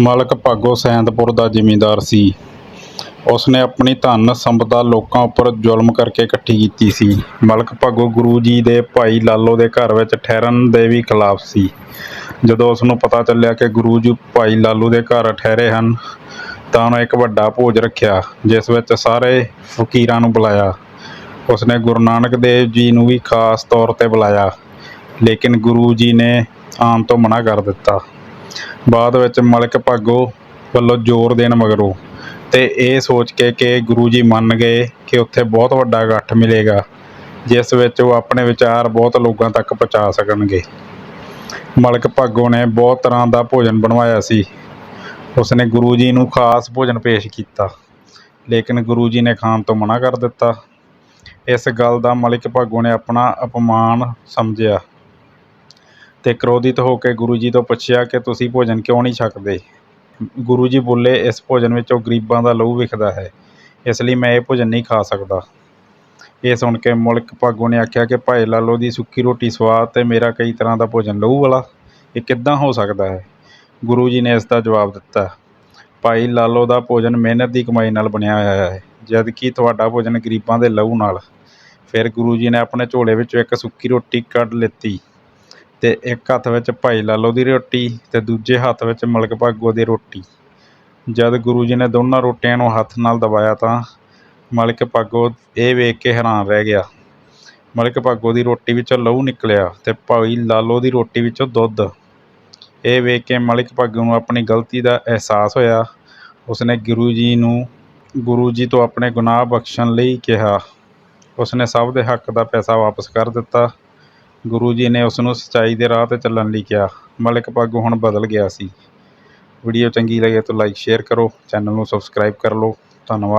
ਮਲਕ ਭਾਗੋ ਸੈਦਪੁਰ ਦਾ ਜ਼ਿਮੀਂਦਾਰ ਸੀ। ਉਸਨੇ ਆਪਣੀ ਧਨ ਸੰਪਦਾ ਲੋਕਾਂ ਉੱਪਰ ਜ਼ੁਲਮ ਕਰਕੇ ਇਕੱਠੀ ਕੀਤੀ ਸੀ। ਮਲਕ ਭਾਗੋ ਗੁਰੂ ਜੀ ਦੇ ਭਾਈ ਲਾਲੋ ਦੇ ਘਰ ਵਿੱਚ ਠਹਿਰਨ ਦੇ ਵੀ ਖਿਲਾਫ ਸੀ। ਜਦੋਂ ਉਸ ਨੂੰ ਪਤਾ ਚੱਲਿਆ ਕਿ ਗੁਰੂ ਜੀ ਭਾਈ ਲਾਲੂ ਦੇ ਘਰ ਠਹਿਰੇ ਹਨ, ਤਾਂ ਉਹਨੇ ਇੱਕ ਵੱਡਾ ਭੋਜ ਰੱਖਿਆ, ਜਿਸ ਵਿੱਚ ਸਾਰੇ ਫਕੀਰਾਂ ਨੂੰ ਬੁਲਾਇਆ। ਉਸਨੇ ਗੁਰੂ ਨਾਨਕ ਦੇਵ ਜੀ ਨੂੰ ਵੀ ਖਾਸ ਤੌਰ ਤੇ ਬੁਲਾਇਆ, ਲੇਕਿਨ ਗੁਰੂ ਜੀ ਨੇ ਆਉਣ ਤੋਂ ਮਨਾ ਕਰ ਦਿੱਤਾ। ਬਾਅਦ ਵਿੱਚ ਮਲਿਕ ਭਾਗੋ ਵੱਲੋਂ ਜ਼ੋਰ ਦੇਣ ਮਗਰੋਂ ਤੇ ਇਹ ਸੋਚ ਕੇ ਕਿ ਗੁਰੂ ਜੀ ਮੰਨ ਗਏ ਕਿ ਉੱਥੇ ਬਹੁਤ ਵੱਡਾ ਇਕੱਠ ਮਿਲੇਗਾ, ਜਿਸ ਵਿੱਚ ਉਹ ਆਪਣੇ ਵਿਚਾਰ ਬਹੁਤ ਲੋਕਾਂ ਤੱਕ ਪਹੁੰਚਾ ਸਕਣਗੇ। ਮਲਿਕ ਭਾਗੋ ਨੇ ਬਹੁਤ ਤਰ੍ਹਾਂ ਦਾ ਭੋਜਨ ਬਣਵਾਇਆ ਸੀ। ਉਸਨੇ ਗੁਰੂ ਜੀ ਨੂੰ ਖਾਸ ਭੋਜਨ ਪੇਸ਼ ਕੀਤਾ, ਲੇਕਿਨ ਗੁਰੂ ਜੀ ਨੇ ਖਾਣ ਤੋਂ ਮਨਾ ਕਰ ਦਿੱਤਾ। ਇਸ ਗੱਲ ਦਾ ਮਲਿਕ ਭਾਗੋ ਨੇ ਆਪਣਾ ਅਪਮਾਨ ਸਮਝਿਆ। ਤੇ ਕ੍ਰੋਧਿਤ ਹੋ ਕੇ ਗੁਰੂ ਜੀ ਤੋਂ ਪੁੱਛਿਆ ਕਿ ਤੁਸੀਂ ਭੋਜਨ ਕਿਉਂ ਨਹੀਂ ਛਕਦੇ? ਗੁਰੂ ਜੀ ਬੋਲੇ, ਇਸ ਭੋਜਨ ਵਿੱਚੋਂ ਗਰੀਬਾਂ ਦਾ ਲਹੂ ਵਿਖਦਾ ਹੈ, ਇਸ ਲਈ ਮੈਂ ਇਹ ਭੋਜਨ ਨਹੀਂ ਖਾ ਸਕਦਾ। ਇਹ ਸੁਣ ਕੇ ਮੁਲਕ ਭਾਗੋ ਨੇ ਆਖਿਆ ਕਿ, ਭਾਈ ਲਾਲੋ ਦੀ ਸੁੱਕੀ ਰੋਟੀ ਸਵਾਦ ਤੇ ਮੇਰਾ ਕਈ ਤਰ੍ਹਾਂ ਦਾ ਭੋਜਨ ਲਹੂ ਵਾਲਾ, ਇਹ ਕਿੱਦਾਂ ਹੋ ਸਕਦਾ ਹੈ? ਗੁਰੂ ਜੀ ਨੇ ਇਸ ਦਾ ਜਵਾਬ ਦਿੱਤਾ, ਭਾਈ ਲਾਲੋ ਦਾ ਭੋਜਨ ਮਿਹਨਤ ਦੀ ਕਮਾਈ ਨਾਲ ਬਣਿਆ ਹੋਇਆ ਹੈ ਜਦ ਕਿ ਤੁਹਾਡਾ ਭੋਜਨ ਗਰੀਬਾਂ ਦੇ ਲਹੂ ਨਾਲ। ਫਿਰ ਗੁਰੂ ਜੀ ਨੇ ਆਪਣੇ ਝੋਲੇ ਵਿੱਚੋਂ ਇੱਕ ਸੁੱਕੀ ਰੋਟੀ ਕੱਢ ਲਿੱਤੀ। ਤੇ ਇੱਕ ਹੱਥ ਵਿੱਚ ਭਾਈ ਲਾਲੋ ਦੀ ਰੋਟੀ ਤੇ ਦੂਜੇ ਹੱਥ ਵਿੱਚ ਮਲਕ ਭਾਗੋ ਦੀ ਰੋਟੀ। ਜਦ ਗੁਰੂ ਜੀ ਨੇ ਦੋਨਾਂ ਰੋਟੀਆਂ ਨੂੰ ਹੱਥ ਨਾਲ ਦਬਾਇਆ ਤਾਂ ਮਲਕ ਭਾਗੋ ਇਹ ਵੇਖ ਕੇ ਹੈਰਾਨ ਰਹਿ ਗਿਆ। ਮਲਕ ਭਾਗੋ ਦੀ ਰੋਟੀ ਵਿੱਚੋਂ ਲਹੂ ਨਿਕਲਿਆ ਤੇ ਭਾਈ ਲਾਲੋ ਦੀ ਰੋਟੀ ਵਿੱਚੋਂ ਦੁੱਧ। ਇਹ ਵੇਖ ਕੇ ਮਲਿਕ ਭਾਗੋ ਨੂੰ ਆਪਣੀ ਗਲਤੀ ਦਾ ਅਹਿਸਾਸ ਹੋਇਆ। ਉਸਨੇ ਗੁਰੂ ਜੀ ਨੂੰ, ਗੁਰੂ ਜੀ ਤੋਂ ਆਪਣੇ ਗੁਨਾਹ ਬਖਸ਼ਣ ਲਈ ਕਿਹਾ। ਉਸਨੇ ਸਭ ਦੇ ਹੱਕ ਦਾ ਪੈਸਾ ਵਾਪਸ ਕਰ ਦਿੱਤਾ। ਗੁਰੂ ਜੀ ਨੇ ਉਸ ਨੂੰ ਸੱਚਾਈ ਦੇ ਰਾਹ ਤੇ ਚੱਲਣ ਲਈ ਕਿਹਾ। ਮਲਿਕ ਭਾਗੋ ਹੁਣ ਬਦਲ ਗਿਆ ਸੀ। ਵੀਡੀਓ ਚੰਗੀ ਲੱਗੇ ਤਾਂ ਲਾਈਕ ਸ਼ੇਅਰ ਕਰੋ ਚੈਨਲ ਨੂੰ ਸਬਸਕ੍ਰਾਈਬ ਕਰ ਲਓ। ਧੰਨਵਾਦ।